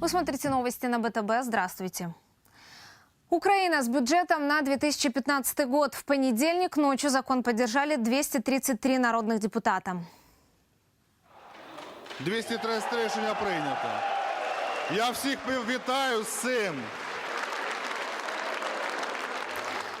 Вы смотрите новости на БТБ. Здравствуйте. Украина с бюджетом на 2015 год. В понедельник ночью закон поддержали 233 народных депутата. 233 рішення прийнято. Я всіх вітаю з цим.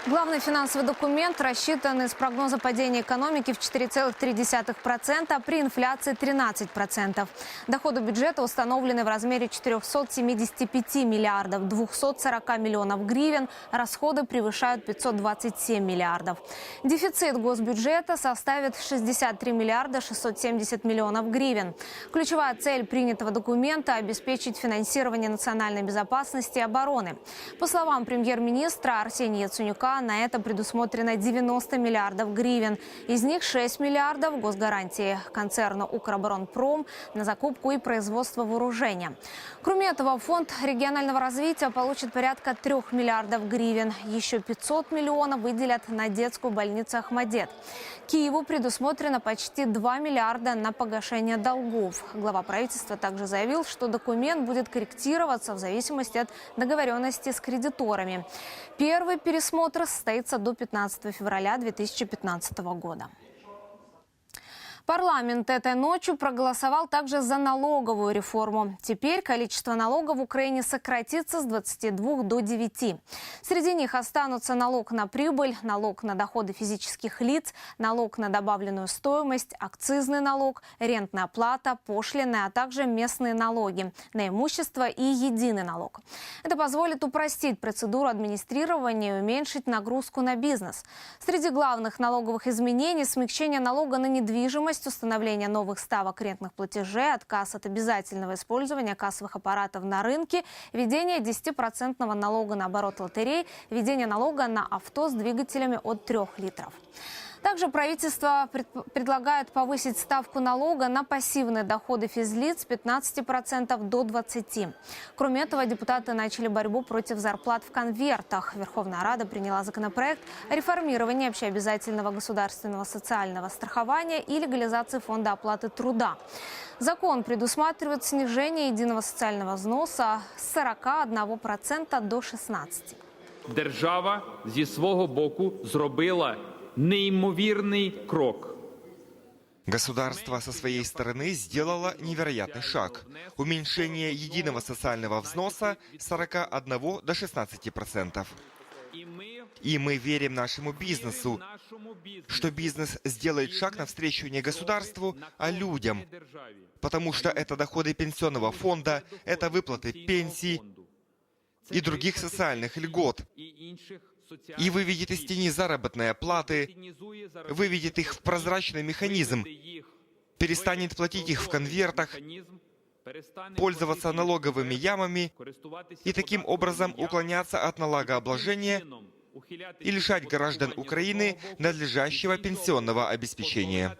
Главный финансовый документ рассчитан из прогноза падения экономики в 4,3% при инфляции 13%. Доходы бюджета установлены в размере 475 миллиардов 240 миллионов гривен, расходы превышают 527 миллиардов. Дефицит госбюджета составит 63 миллиарда 670 миллионов гривен. Ключевая цель принятого документа – обеспечить финансирование национальной безопасности и обороны. По словам премьер-министра Арсения Яценюка, на это предусмотрено 90 миллиардов гривен. Из них 6 миллиардов – госгарантии концерну «Укроборонпром» на закупку и производство вооружения. Кроме этого, фонд регионального развития получит порядка 3 миллиардов гривен. Еще 500 миллионов выделят на детскую больницу «Ахмадет». Киеву предусмотрено почти 2 миллиарда на погашение долгов. Глава правительства также заявил, что документ будет корректироваться в зависимости от договоренности с кредиторами. Первый пересмотр состоится до 15 февраля 2015 года. Парламент этой ночью проголосовал также за налоговую реформу. Теперь количество налогов в Украине сократится с 22 до 9. Среди них останутся налог на прибыль, налог на доходы физических лиц, налог на добавленную стоимость, акцизный налог, рентная плата, пошлины, а также местные налоги на имущество и единый налог. Это позволит упростить процедуру администрирования и уменьшить нагрузку на бизнес. Среди главных налоговых изменений смягчение налога на недвижимость, установление новых ставок рентных платежей, отказ от обязательного использования кассовых аппаратов на рынке, введение 10% налога на оборот лотерей, введение налога на авто с двигателями от 3 литров. Также правительство пред- предлагает повысить ставку налога на пассивные доходы физлиц с 15% до 20%. Кроме этого, депутаты начали борьбу против зарплат в конвертах. Верховная Рада приняла законопроект о реформировании общеобязательного государственного социального страхования и легализации фонда оплаты труда. Закон предусматривает снижение единого социального взноса с 41% до 16%. Держава зі свого боку зробила неймовірний крок. Государство со своей стороны сделало невероятный шаг. Уменьшение единого социального взноса с 41 до 16 процентов. І ми И мы верим нашему бизнесу, нашому бізнесу что бизнес сделает шаг навстречу не государству, а людям, державі потому что это доходы пенсионного фонда, это выплаты пенсий фонду и других социальных льгот. і інших И соціальних выведет из тени заработные платы, тінізує выведет их в прозрачный механизм, їх перестанет платить их в конвертах, механізм, перестане пользоваться платити налоговыми їх, ямами користуватися и таким податковими образом ямами, уклоняться от налогообложения чином ухилятися и лишать від граждан оподаткування Украины з одного боку, надлежащего і з іншого пенсионного боку, обеспечения.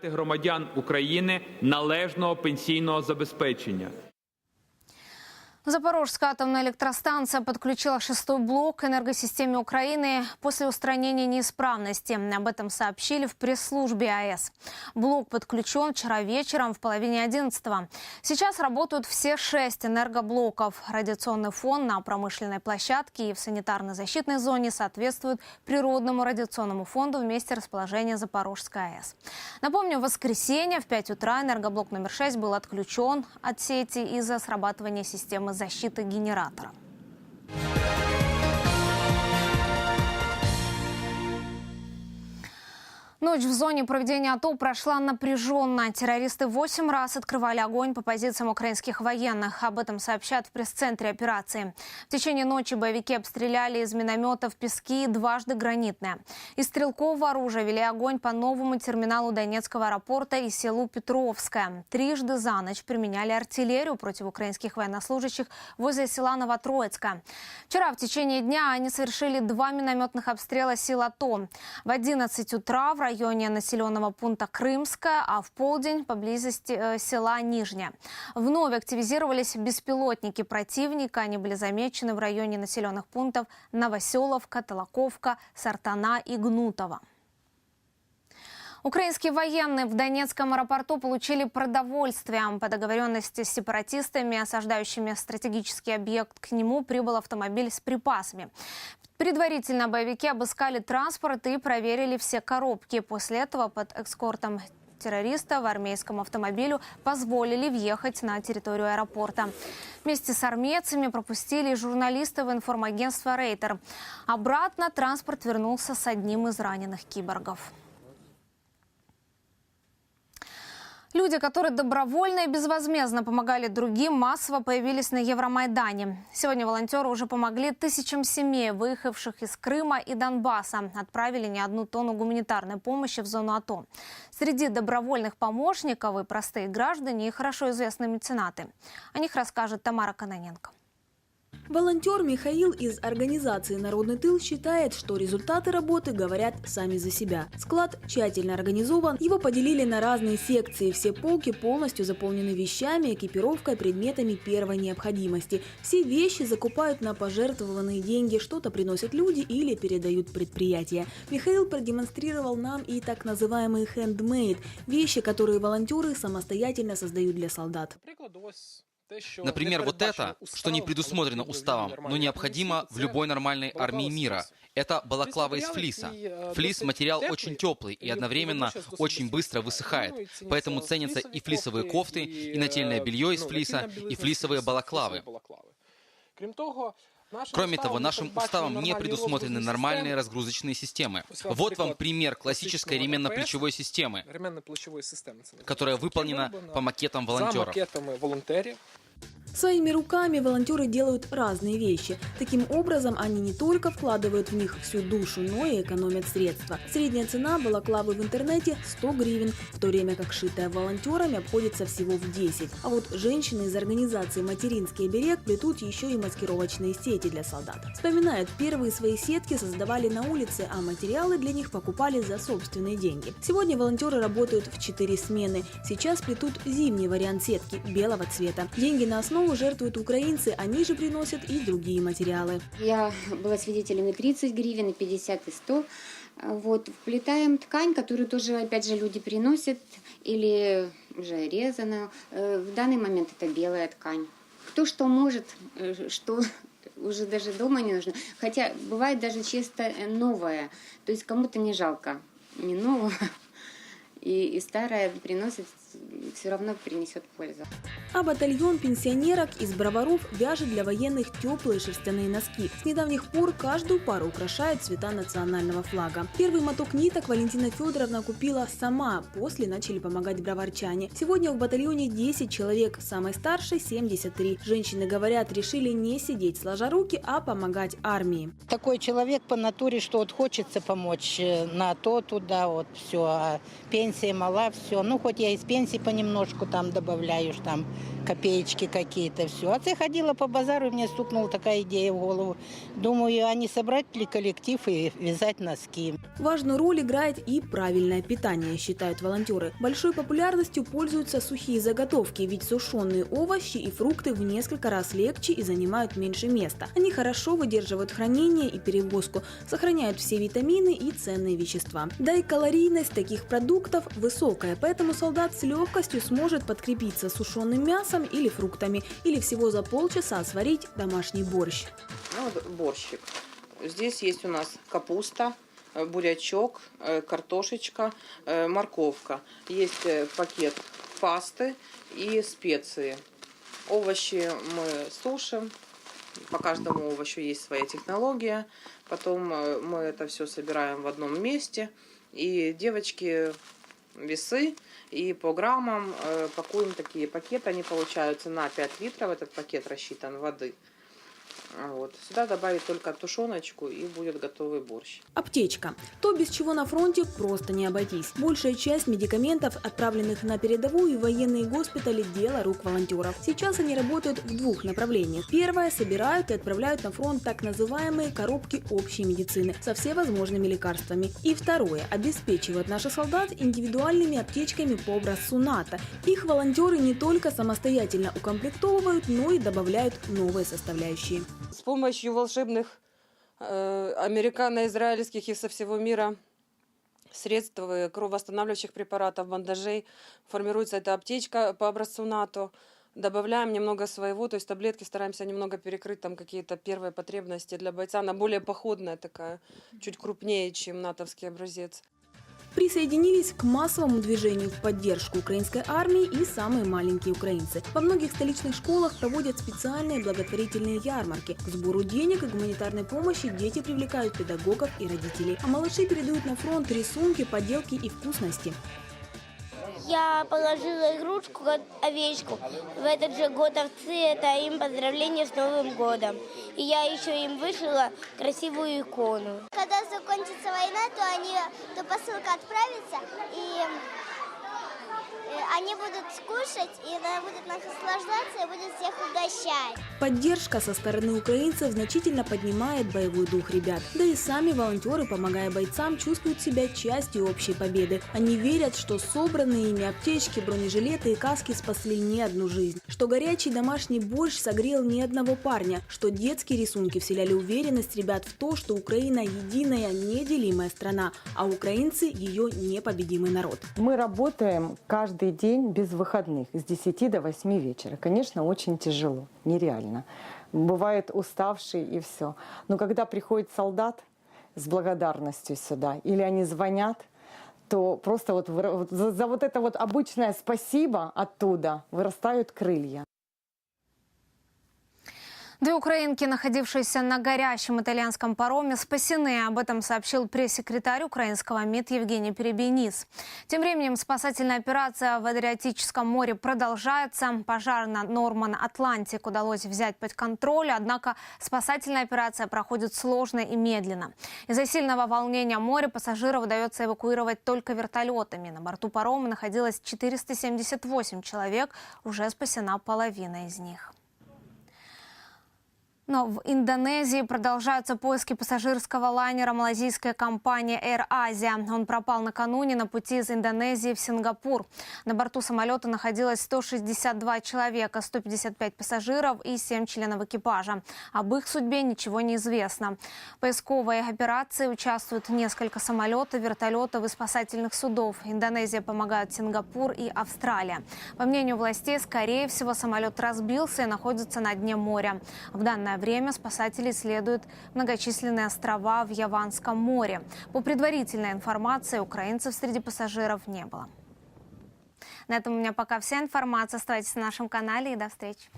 Запорожская атомная электростанция подключила шестой блок к энергосистеме Украины после устранения неисправности. Об этом сообщили в пресс-службе АЭС. Блок подключен вчера вечером в половине одиннадцатого. Сейчас работают все шесть энергоблоков. Радиационный фон на промышленной площадке и в санитарно-защитной зоне соответствует природному радиационному фонду в месте расположения Запорожской АЭС. Напомню, в воскресенье в 5 утра энергоблок номер 6 был отключен от сети из-за срабатывания системы защиты генератора. Ночь в зоне проведения АТО прошла напряженно. Террористы восемь раз открывали огонь по позициям украинских военных. Об этом сообщают в пресс-центре операции. В течение ночи боевики обстреляли из минометов пески дважды гранитные. Из стрелкового оружия вели огонь по новому терминалу Донецкого аэропорта и селу Петровское. Трижды за ночь применяли артиллерию против украинских военнослужащих возле села Новотроицка. Вчера в течение дня они совершили два минометных обстрела сил АТО. В 11 утра в районе населенного пункта Крымская, а в полдень поблизости э, села Нижняя. Вновь активизировались беспилотники противника. Они были замечены в районе населенных пунктов Новоселовка, Толоковка, Сартана и Гнутова. Украинские военные в Донецком аэропорту получили продовольствие. По договоренности с сепаратистами, осаждающими стратегический объект, к нему прибыл автомобиль с припасами. Предварительно боевики обыскали транспорт и проверили все коробки. После этого под экскортом террориста в армейском автомобилю позволили въехать на территорию аэропорта. Вместе с армейцами пропустили журналистов информагентства «Рейтер». Обратно транспорт вернулся с одним из раненых киборгов. Люди, которые добровольно и безвозмездно помогали другим, массово появились на Евромайдане. Сегодня волонтеры уже помогли тысячам семей, выехавших из Крыма и Донбасса. Отправили не одну тонну гуманитарной помощи в зону АТО. Среди добровольных помощников и простые граждане, и хорошо известные меценаты. О них расскажет Тамара Каноненко. Волонтер Михаил из организации «Народный тыл» считает, что результаты работы говорят сами за себя. Склад тщательно организован, его поделили на разные секции. Все полки полностью заполнены вещами, экипировкой, предметами первой необходимости. Все вещи закупают на пожертвованные деньги, что-то приносят люди или передают предприятия. Михаил продемонстрировал нам и так называемый handmade – вещи, которые волонтеры самостоятельно создают для солдат. Например, вот это, что не предусмотрено уставом, но необходимо в любой нормальной армии мира. Это балаклава из флиса. Флис – материал очень теплый и одновременно очень быстро высыхает. Поэтому ценятся и флисовые кофты, и нательное белье из флиса, и флисовые балаклавы. Кроме того, нашим уставом не предусмотрены нормальные разгрузочные системы. Вот вам пример классической ременно-плечевой системы, которая выполнена по макетам волонтеров. Своими руками волонтеры делают разные вещи. Таким образом, они не только вкладывают в них всю душу, но и экономят средства. Средняя цена балаклавы в интернете 100 гривен, в то время как шитая волонтерами обходится всего в 10. А вот женщины из организации «Материнский оберег» плетут еще и маскировочные сети для солдат. Вспоминают, первые свои сетки создавали на улице, а материалы для них покупали за собственные деньги. Сегодня волонтеры работают в 4 смены. Сейчас плетут зимний вариант сетки белого цвета. Деньги на основу жертвуют украинцы, они же приносят и другие материалы. Я была свидетелем и 30 гривен, и 50, и 100. Вот, вплетаем ткань, которую тоже, опять же, люди приносят, или уже резаную. Э, В данный момент это белая ткань. Кто что может, э, что уже даже дома не нужно. Хотя бывает даже чисто новое. То есть кому-то не жалко не нового, и, и старое приносит, все равно принесет пользу. А батальон пенсионерок из броваров вяжет для военных теплые шерстяные носки. С недавних пор каждую пару украшает цвета национального флага. Первый моток ниток Валентина Федоровна купила сама, после начали помогать броварчане. Сегодня в батальоне 10 человек, самой старшей 73. Женщины, говорят, решили не сидеть сложа руки, а помогать армии. такой человек по натуре, что вот хочется помочь э, на то, туда, вот все. А пенсия мала, все. Ну, хоть я из пенсии понемножку там добавляю, ж там копеечки какие-то, все. А ты ходила по базару, и мне стукнула такая идея в голову. Думаю, а не собрать ли коллектив и вязать носки. Важную роль играет и правильное питание, считают волонтеры. Большой популярностью пользуются сухие заготовки, ведь сушеные овощи и фрукты в несколько раз легче и занимают меньше места. Они хорошо выдерживают хранение и перевозку, сохраняют все витамины и ценные вещества. Да и калорийность таких продуктов высокая, поэтому солдат с легкостью сможет подкрепиться сушеным мясом или фруктами, или всего за полчаса сварить домашний борщ. Ну, вот борщик. Здесь есть у нас капуста, э, бурячок, э, картошечка, э, морковка. Есть пакет пасты и специи. Овощи мы сушим. По каждому овощу есть своя технология. Потом мы это все собираем в одном месте. И девочки весы и по граммам э, пакуем такие пакеты. Они получаются на 5 литров. Этот пакет рассчитан воды. Вот. Сюда добавить только тушеночку и будет готовый борщ. Аптечка. То, без чего на фронте просто не обойтись. Большая часть медикаментов, отправленных на передовую в военные госпитали, дело рук волонтеров. Сейчас они работают в двух направлениях. Первое – собирают и отправляют на фронт так называемые коробки общей медицины со всевозможными лекарствами. И второе – обеспечивают наших солдат индивидуальными аптечками по образцу НАТО. Их волонтеры не только самостоятельно укомплектовывают, но и добавляют новые составляющие. С помощью волшебных э, американо-израильских и со всего мира средств, кровоостанавливающих препаратов, бандажей. Формируется эта аптечка по образцу НАТО. Добавляем немного своего, то есть таблетки стараемся немного перекрыть там какие-то первые потребности для бойца. Она более походная такая, чуть крупнее, чем натовский образец. Присоединились к массовому движению в поддержку украинской армии и самые маленькие украинцы. Во многих столичных школах проводят специальные благотворительные ярмарки. К сбору денег и гуманитарной помощи дети привлекают педагогов и родителей. А малыши передают на фронт рисунки, поделки и вкусности. Я положила игрушку, овечку, в этот же год овцы. Это им поздравление с Новым годом. И я еще им вышила красивую икону. Когда закончится война, то они, то посылка отправится, и они будут скушать, и она будет наслаждаться, и будет всех угощать. Поддержка со стороны украинцев значительно поднимает боевой дух ребят. Да и сами волонтеры, помогая бойцам, чувствуют себя частью общей победы. Они верят, что собранные ими аптечки, бронежилеты и каски спасли не одну жизнь. Что горячий домашний борщ согрел ни одного парня. Что детские рисунки вселяли уверенность ребят в то, что Украина единая, неделимая страна, а украинцы ее непобедимый народ. Мы работаем каждый день без выходных с 10 до 8 вечера. Конечно, очень тяжело, нереально. Бывает уставший и все. Но когда приходит солдат с благодарностью сюда, или они звонят, то просто вот за, за вот это вот обычное спасибо оттуда вырастают крылья. Две украинки, находившиеся на горящем итальянском пароме, спасены. Об этом сообщил пресс-секретарь украинского МИД Евгений Перебенис. Тем временем спасательная операция в Адриатическом море продолжается. Пожар на Норман Атлантик удалось взять под контроль, однако спасательная операция проходит сложно и медленно. Из-за сильного волнения моря пассажиров удается эвакуировать только вертолетами. На борту парома находилось 478 человек, уже спасена половина из них. Но в Индонезии продолжаются поиски пассажирского лайнера малазийской компании Air Asia. Он пропал накануне на пути из Индонезии в Сингапур. На борту самолета находилось 162 человека, 155 пассажиров и 7 членов экипажа. Об их судьбе ничего не известно. В поисковой операции участвуют несколько самолетов, вертолетов и спасательных судов. Индонезия помогает Сингапур и Австралия. По мнению властей, скорее всего, самолет разбился и находится на дне моря. В данное время спасатели исследуют многочисленные острова в Яванском море. По предварительной информации, украинцев среди пассажиров не было. На этом у меня пока вся информация. Оставайтесь на нашем канале и до встречи.